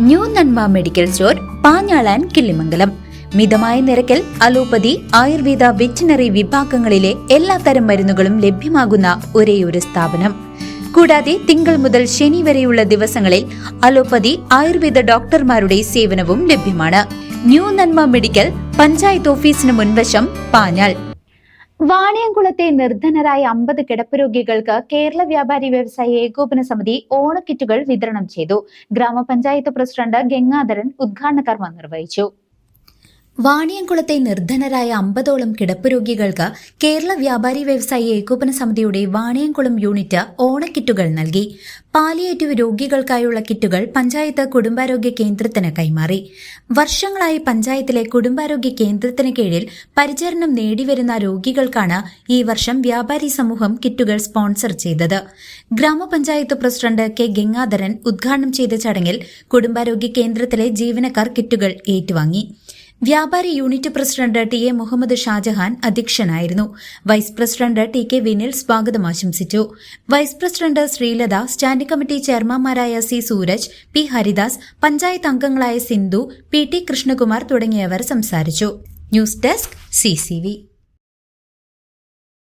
New നന്മ medical store പാഞ്ഞാളാൻ Killimangalam. മിതമായ നിരക്കിൽ അലോപ്പതി ആയുർവേദ വെറ്റിനറി വിഭാഗങ്ങളിലെ എല്ലാത്തരം മരുന്നുകളും ലഭ്യമാകുന്ന ഒരേയൊരു സ്ഥാപനം. കൂടാതെ തിങ്കൾ മുതൽ ശനി വരെയുള്ള ദിവസങ്ങളിൽ അലോപ്പതി ആയുർവേദ ഡോക്ടർമാരുടെ സേവനവും ലഭ്യമാണ്. ന്യൂ നന്മ മെഡിക്കൽ പഞ്ചായത്ത് ഓഫീസിന് മുൻവശം പാഞ്ഞാൾ. വാണിയംകുളത്തെ നിർധനരായ അമ്പത് കിടപ്പ് രോഗികൾക്ക് കേരള വ്യാപാരി വ്യവസായി ഏകോപന സമിതി ഓണക്കിറ്റുകൾ വിതരണം ചെയ്തു. ഗ്രാമപഞ്ചായത്ത് പ്രസിഡന്റ് ഗംഗാധരൻ ഉദ്ഘാടന കർമ്മം നിർവഹിച്ചു. വാണിയംകുളത്തെ നിർധനരായ അമ്പതോളം കിടപ്പ് രോഗികൾക്ക് കേരള വ്യാപാരി വ്യവസായി ഏകോപന സമിതിയുടെ വാണിയംകുളം യൂണിറ്റ് ഓണക്കിറ്റുകൾ നൽകി. പാലിയേറ്റീവ് രോഗികൾക്കായുള്ള കിറ്റുകൾ പഞ്ചായത്ത് കുടുംബാരോഗ്യ കേന്ദ്രത്തിന് കൈമാറി. വർഷങ്ങളായി പഞ്ചായത്തിലെ കുടുംബാരോഗ്യ കേന്ദ്രത്തിന് കീഴിൽ പരിചരണം നേടിവരുന്ന രോഗികൾക്കാണ് ഈ വർഷം വ്യാപാരി സമൂഹം കിറ്റുകൾ സ്പോൺസർ ചെയ്തത്. ഗ്രാമപഞ്ചായത്ത് പ്രസിഡന്റ് കെ ഗംഗാധരൻ ഉദ്ഘാടനം ചെയ്ത ചടങ്ങിൽ കുടുംബാരോഗ്യ കേന്ദ്രത്തിലെ ജീവനക്കാർ കിറ്റുകൾ ഏറ്റുവാങ്ങി. വ്യാപാരി unit president T A Muhammad Shajahan അധ്യക്ഷനായിരുന്നു. Vice president T K Vinil സ്വാഗതം ആശംസിച്ചു. Vice president Sreelatha standing committee ചെയർമാൻമാരായ C Sooraj P Haridas panchayat അംഗങ്ങളായ സിന്ധു പി ടി കൃഷ്ണകുമാർ തുടങ്ങിയവർ സംസാരിച്ചു. News desk C